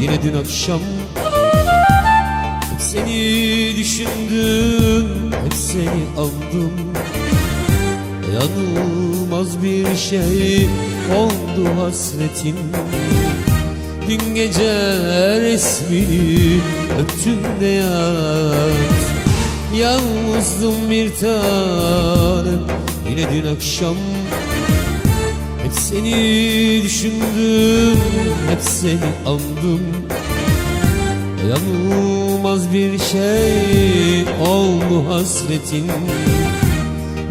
yine dün akşam seni düşündüm Hep seni aldım. Yanılmaz bir şey oldu hasretin. Dün gece resmini öptüm de yat. Yalnızdım bir tanem yine dün akşam Seni düşündüm, hep seni andım. Yanılmaz bir şey oldu hasretin.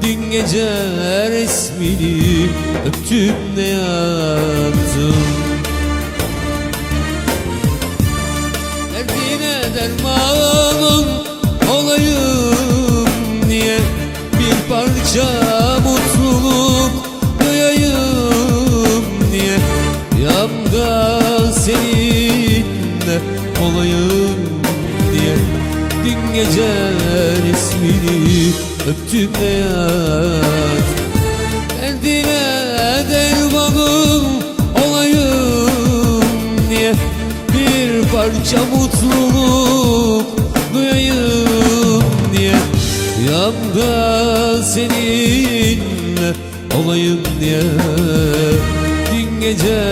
Dün gece resmini öptüm de yattım Derdine dermanın olayım olayım diye. Dün gece resmini öptüm de yat Derdine dermanım olayım diye. Bir parça mutluluk duyayım diye. Yanımda seninle olayım diye. Dün gece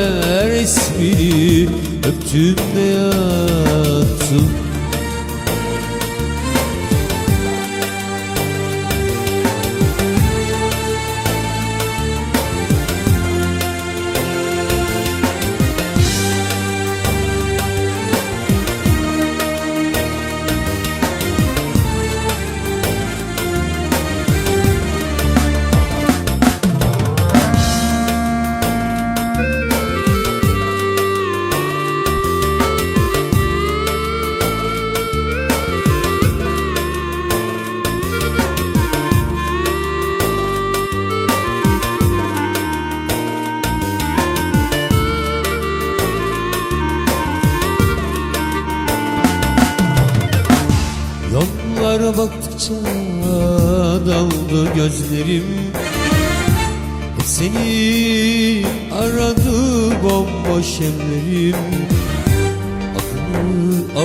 resmini öptüm de yattım Yollara baktıkça daldı gözlerim. Seni aradı bomboş ellerim. Adını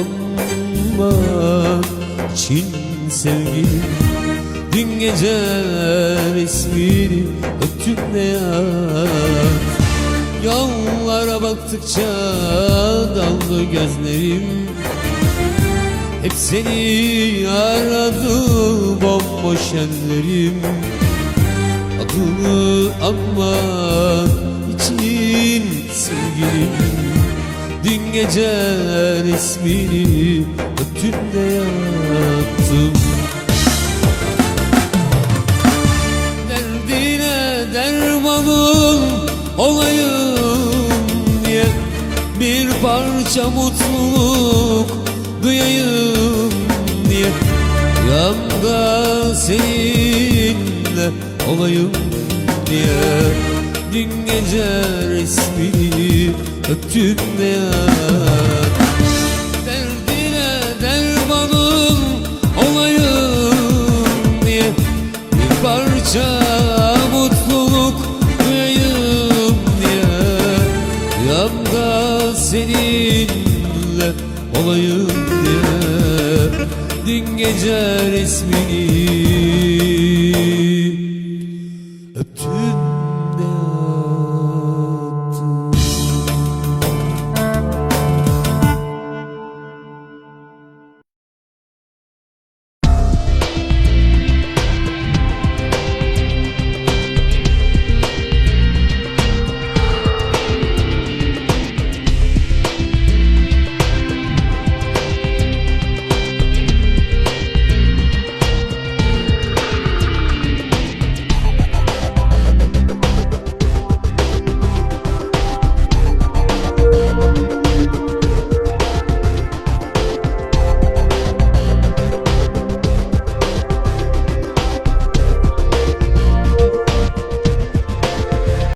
anmak için sevgilim. Dün gece resmini öptüm de yat Yollara baktıkça daldı gözlerim hep seni aradı bomboş ellerim. Adını anmak için sevgilim. Dün gece resmini öptüm de yattım Derdine dermanım olayım diye Bir parça mutluluk duyayım Yanımda seninle olayım diye Dün gece resmini öptüm de yat gece resmini.